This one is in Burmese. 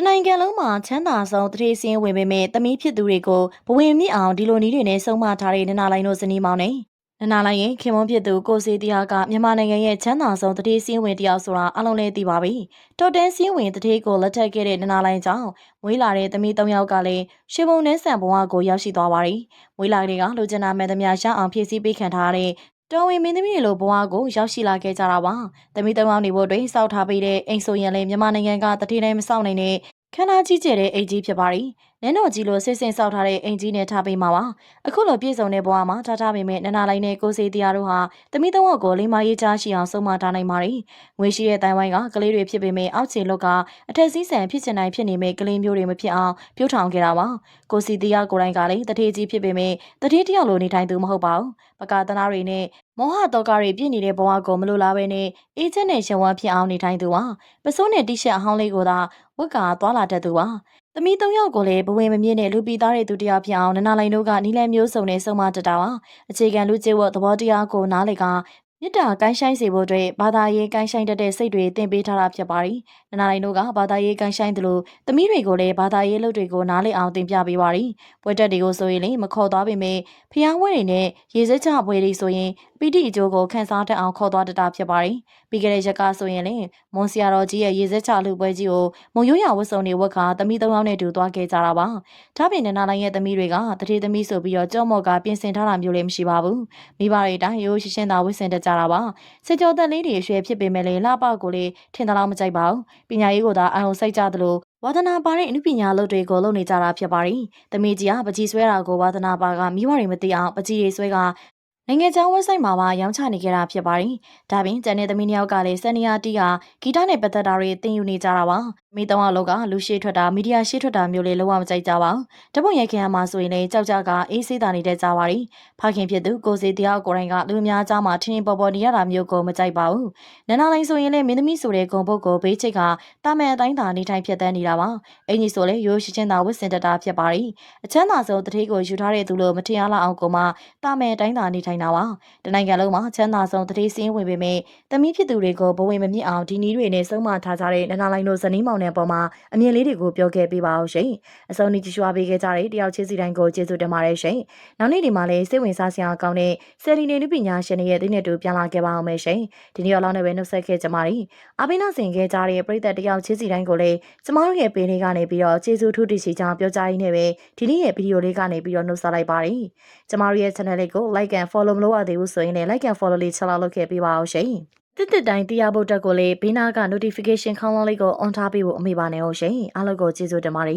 တနိုင်ငံလုံးမှာချမ်းသာဆုံးတထေးစင်းဝင်ပေမဲ့တမီးဖြစ်သူတွေကိုဘဝင်မြင့်အောင်ဒီလိုနည်းတွေနဲ့ဆုံးမထားတဲ့နနာလိုင်းတို့ဇနီးမောင်နဲ့နနာလိုင်းရဲ့ခင်မွန်းဖြစ်သူကိုစီတရားကမြန်မာနိုင်ငံရဲ့ချမ်းသာဆုံးတထေးစင်းဝင်တယောက်ဆိုတာအလုံးလဲသိပါပြီ။တော်တန်းစင်းဝင်တထေးကိုလက်ထပ်ခဲ့တဲ့နနာလိုင်းကြောင့်မွေးလာတဲ့တမီး၃ယောက်ကလည်းရှေဘုံနဲ့ဆန်ဘဝကိုရောက်ရှိသွားပါပြီ။မွေးလာတွေကလူကျင်နာမဲ့သမျှရအောင်ဖြည့်ဆည်းပေးခံထားရတဲ့ တော်ဝင်မင်းသမီးတွေလိုဘဝကိုရောက်ရှိလာခဲ့ကြတာပါ။တမီးသုံးယောက်နေဖို့အတွက်စောက်ထားပေးတဲ့အိမ်ဆိုရင်လည်းမြန်မာနိုင်ငံကတတိတိုင်းမစောက်နိုင်တဲ့ခန္ဓာကြီးကျယ်တဲ့အိမ်ကြီးဖြစ်ပါရီ။နန်းတော်ကြီးလိုဆစ်ဆင်စောက်ထားတဲ့အိမ်ကြီးနဲ့ထားပေးမှာပါ။အခုလိုပြည်စုံတဲ့ဘဝမှာထားထားပေမဲ့နန္နာလိုက်နဲ့ကိုစီတရားတို့ဟာတမီးသုံးယောက်ကိုလိမ္မာရေးချရှိအောင်ဆုံးမထားနိုင်ပါရီ။ငွေရှိတဲ့တိုင်ဝိုင်းကကလေးတွေဖြစ်ပေမဲ့အောက်ခြေလောက်ကအထက်စီးဆန်ဖြစ်ချင်တိုင်းဖြစ်နေမဲ့ကလေးမျိုးတွေမဖြစ်အောင်ပြုထောင်ခဲ့တာပါ။ကိုစီတရားကိုယ်တိုင်ကလည်းတထေးကြီးဖြစ်ပေမဲ့တထေးတယောက်လိုနေထိုင်သူမဟုတ်ပါဘူး။ပကာသနာတွေနဲ့မောဟတောကတွေပြည့်နေတဲ့ဘဝကိုမလိုလားပဲနဲ့အေးချမ်းတဲ့ရှင်ဝါဖြစ်အောင်နေထိုင်သူပါပစိုးနဲ့တိရှက်အဟောင်းလေးကိုသာဝက်ကသွားလာတတ်သူပါသမီး၃ယောက်ကိုလည်းဘဝင်မမြင့်တဲ့လူပီသားတဲ့သူတရားဖြစ်အောင်နနာလိုင်းတို့ကနီလန်မျိုးစုံနဲ့စုံမတတ်တာပါအခြေခံလူကျင့်ဝတ်သဘောတရားကိုနားလေက မြစ်တာကိုင်းဆိုင်စေဖို့အတွက်ဘာသာရေးကိုင်းဆိုင်တတ်တဲ့စိတ်တွေသင်ပေးထားတာဖြစ်ပါရီနနာလိုင်းတို့ကဘာသာရေးကိုင်းဆိုင်သလိုသမီးတွေကိုလည်းဘာသာရေးလုပ်တွေကိုနားလေအောင်သင်ပြပေးပါရီပွဲတက်တွေကိုဆိုရင်လည်းမခေါ်သွားပေမဲ့ဖျားဝဲတွေနဲ့ရေစက်ချပွဲတွေဆိုရင်ပီတိအကျိုးကိုခန်းစားတတ်အောင်ခေါ်သွားတတ်တာဖြစ်ပါရီပြီးခဲ့တဲ့ရက်ကဆိုရင်လည်းမွန်စီယာတော်ကြီးရဲ့ရေစက်ချလူပွဲကြီးကိုမုံရိုးရဝတ်စုံတွေဝတ်ခါသမီးသုံးယောက်နဲ့တူသွားခဲ့ကြတာပါဒါပြင်နနာလိုင်းရဲ့သမီးတွေကတတိသမီးဆိုပြီးတော့ကြော့မော့ကပြင်ဆင်ထားတာမျိုးလည်းမရှိပါဘူးမိဘတွေတိုင်းရိုးရှင်းရှင်းသာဝတ်ဆင်တတ်ကြတာပါစကြောသက်လေးတွေအရွယ်ဖြစ်ပေမဲ့လည်းလှပကိုလည်းထင်သလားမကြိုက်ပါဘူးပညာရေးကိုသာအအောင်စိုက်ကြသလိုဝါသနာပါတဲ့အမှုပညာလုပ်တွေကိုလုပ်နေကြတာဖြစ်ပါရီ။တမီကြီးကပကြီးဆွဲတာကိုဝါသနာပါကမိဘတွေမသိအောင်ပကြီးတွေဆွဲက နိုင်ငံခြားဝက်ဆိုက်မှာပါရောင်းချနေကြတာဖြစ်ပါတယ်။ဒါပြင်ကျန်တဲ့သမီးနှစ်ယောက်ကလည်းစန်နီယာတီကဂီတနဲ့ပတ်သက်တာတွေသင်ယူနေကြတာပါ။မိသုံးယောက်လောက်ကလူရှိထွက်တာမီဒီယာရှိထွက်တာမျိုးလေးလုံးဝမကြိုက်ကြပါဘူး။တပုတ်ရိုက်ခင်မှာဆိုရင်လည်းကြောက်ကြကအေးဆေးတာနေတဲ့ကြပါရီ။ဖခင်ဖြစ်သူကိုစီတရားကိုယ်တိုင်ကလူများကြားမှာထင်းထင်းပေါ်ပေါ်နေရတာမျိုးကိုမကြိုက်ပါဘူး။နန္နာလိုင်းဆိုရင်လည်းမင်းသမီးဆိုတဲ့ဂုံပုတ်ကိုဘေးချိတ်ကတာမန်အတိုင်းသာနေထိုင်ဖြစ်တန်းနေတာပါ။အင်ကြီးဆိုလည်းရိုးရှိချင်းသာဝတ်ဆင်တတာဖြစ်ပါရီ။အချမ်းသာဆုံးတတိကိုယူထားတဲ့သူလိုမထင်ရလောက်အောင်ကိုမှတာမန်အတိုင်းသာနေထိုင်တာပါ။တနိုင်ငံလုံးမှာချမ်းသာဆုံးတတိစင်းဝင်ပေမဲ့တမီးဖြစ်သူတွေကိုဘဝင်မမြင့်အောင်ဒီနည်းတွေနဲ့ဆုံးမထားကြတဲ့နန္နာလိုင်းတို့ဇနီးမောင်နဲ့ပေါ်မှာအမြင်လေးတွေကိုပြောခဲ့ပေးပါအောင်ရှင်။အစုံနီကြည့်ရှုအားပေးခဲ့ကြတဲ့တယောက်ချင်းစီတိုင်းကိုကျေးဇူးတင်ပါတယ်ရှင်။နောက်နေ့ဒီမှာလည်းစိတ်ဝင်စားစရာကောင်းတဲ့ဆယ်လီနေနုပညာရှင်တွေရဲ့တင်းနဲ့တူပြန်လာခဲ့ပါအောင်မယ်ရှင်။ဒီနေ့ရောလောက်နဲ့ပဲနှုတ်ဆက်ခဲ့ကြပါရီ။အပိနာဆင်ခဲ့ကြတဲ့ပရိသတ်တယောက်ချင်းစီတိုင်းကိုလည်းကျမတို့ရဲ့ပေလေးကနေပြီးတော့ကျေးဇူးထူးတင်ရှိကြောင်းပြောကြားရင်းနဲ့ပဲဒီနေ့ရဲ့ဗီဒီယိုလေးကနေပြီးတော့နှုတ်ဆက်လိုက်ပါရီ။ကျမတို့ရဲ့ channel လေးကို like and follow မလုပ်ရသေးဘူးဆိုရင်လည်း like and follow လေးချက်လောက်လုပ်ခဲ့ပေးပါအောင်ရှင်။တစ်တစ်တိုင်းတရားဖို့တက်ကိုလည်းဘေးနားက notification ခေါင်းလောင်းလေးကို on ထားပေးဖို့အမေပါနဲ့ဟုတ်ရှင်အားလုံးကိုကျေးဇူးတင်ပါတယ်